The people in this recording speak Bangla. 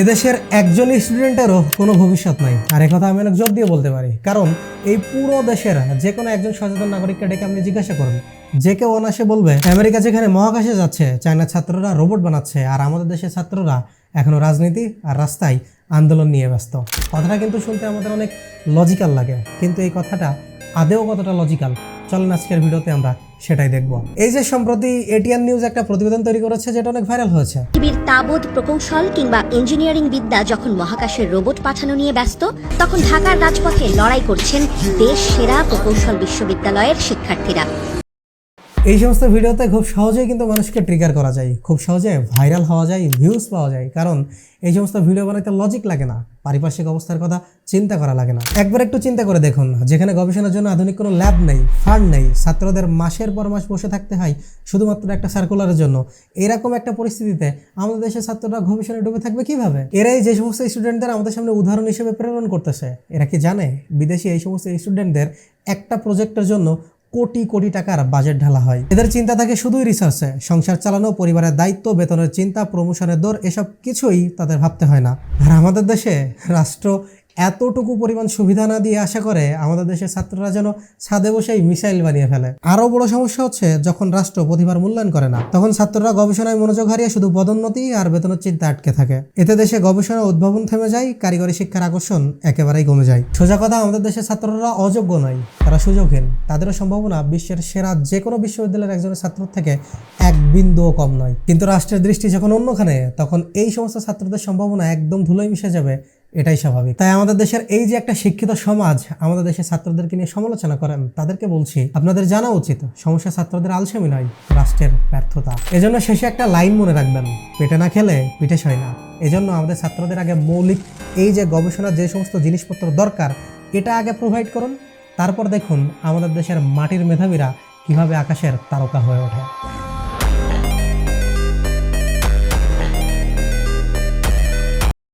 এদেশের একজন স্টুডেন্টেরও কোনো ভবিষ্যৎ নাই। আর একথা আমি অনেক জোর দিয়ে বলতে পারি। কারণ এই পুরো দেশের যে কোনো একজন সচেতন নাগরিককে ডেকে আপনি জিজ্ঞাসা করুন। যে কেউ অনাসে বলবে, আমেরিকা যেখানে মহাকাশে যাচ্ছে, চায়নার ছাত্ররা রোবট বানাচ্ছে, আর আমাদের দেশের ছাত্ররা এখনও রাজনীতি আর রাস্তায় আন্দোলন নিয়ে ব্যস্ত। কথাটা কিন্তু শুনতে আমাদের অনেক লজিক্যাল লাগে। কিন্তু এই কথাটা আদেও কতটা লজিক্যাল চলেন আজকের ভিডিওতে আমরা সেটাই দেখব। এই যে সম্প্রতি এটিএন নিউজ একটা প্রতিবেদন তৈরি করেছে, যেটা অনেক ভাইরাল হয়েছে। পৃথিবীর তাবৎ প্রকৌশল কিংবা ইঞ্জিনিয়ারিং বিদ্যা যখন মহাকাশের রোবট পাঠানো নিয়ে ব্যস্ত, তখন ঢাকার রাজপথে লড়াই করছেন দেশ সেরা প্রকৌশল বিশ্ববিদ্যালয়ের শিক্ষার্থীরা। এই সমস্ত ভিডিওতে খুব সহজেই কিন্তু মানুষকে ট্রিগার করা যায়। খুব সহজে ভাইরাল হওয়া যায় ভিউজ পাওয়া যায়। কারণ এই সমস্ত ভিডিও বানাইতে লজিক লাগে না, পারিপার্শ্বিক অবস্থার কথা চিন্তা করা লাগে না। একবার একটু চিন্তা করে দেখুন, যেখানে গবেষণার জন্য আধুনিক কোনো ল্যাব নেই ফান্ড নেই, ছাত্রদের মাসের পর মাস বসে থাকতে হয় শুধুমাত্র একটা সার্কুলারের জন্য। এরকম একটা পরিস্থিতিতে আমাদের দেশের ছাত্ররা গবেষণায় ডুবে থাকবে কীভাবে? এরাই যে সমস্ত স্টুডেন্টদের আমাদের সামনে উদাহরণ হিসেবে প্রেরণ করতেছে, এরা কি জানে? বিদেশি এই সমস্ত স্টুডেন্টদের একটা প্রজেক্টের জন্য কোটি কোটি টাকার বাজেট ঢালা হয়। এদের চিন্তা থাকে শুধুই রিসার্চে সংসার চালানো, পরিবারের দায়িত্ব, বেতনের চিন্তা প্রমোশনের দর এসব কিছুই তাদের ভাবতে হয় না। আর আমাদের দেশে রাষ্ট্র এতটুকু পরিমাণ সুবিধা না দিয়ে আশা করে আমাদের দেশের ছাত্ররা যেন ছাদে বসেই মিসাইল বানিয়ে ফেলে। আরও বড় সমস্যা হচ্ছে, যখন রাষ্ট্র প্রতিভার মূল্যায়ন করে না, তখন ছাত্ররা গবেষণায় মনোযোগ হারিয়ে শুধু পদোন্নতি আর বেতনের চিন্তা আটকে থাকে। এতে দেশে গবেষণা উদ্ভাবন থেমে যায়, কারিগরি শিক্ষার আকর্ষণ একেবারেই কমে যায়। সোজা কথা, আমাদের দেশের ছাত্ররা অযোগ্য নয়, তারা সুযোগহীন। তাদেরও সম্ভাবনা, বিশ্বের সেরা যে কোনো বিশ্ববিদ্যালয়ের একজনের ছাত্র থেকে এক বিন্দুও কম নয়। কিন্তু রাষ্ট্রের দৃষ্টি যখন অন্যখানে, তখন এই সমস্ত ছাত্রদের সম্ভাবনা একদম ধুলোয় মিশে যাবে এটাই স্বাভাবিক। তাই আমাদের দেশের এই যে একটা শিক্ষিত সমাজ, আমাদের দেশের ছাত্রদেরকে নিয়ে সমালোচনা করেন, তাদেরকে বলছি, আপনাদের জানা উচিত, সমস্যা ছাত্রদের আলসেমি নয়, রাষ্ট্রের ব্যর্থতা। এজন্য শেষে একটা লাইন মনে রাখবেন, পেটে না খেলে পিঠে সয় না। এজন্য আমাদের ছাত্রদের আগে মৌলিক এই যে গবেষণার যে সমস্ত জিনিসপত্র দরকার, এটা আগে প্রোভাইড করুন, তারপর দেখুন আমাদের দেশের মাটির মেধাবীরা কীভাবে আকাশের তারকা হয়ে ওঠে।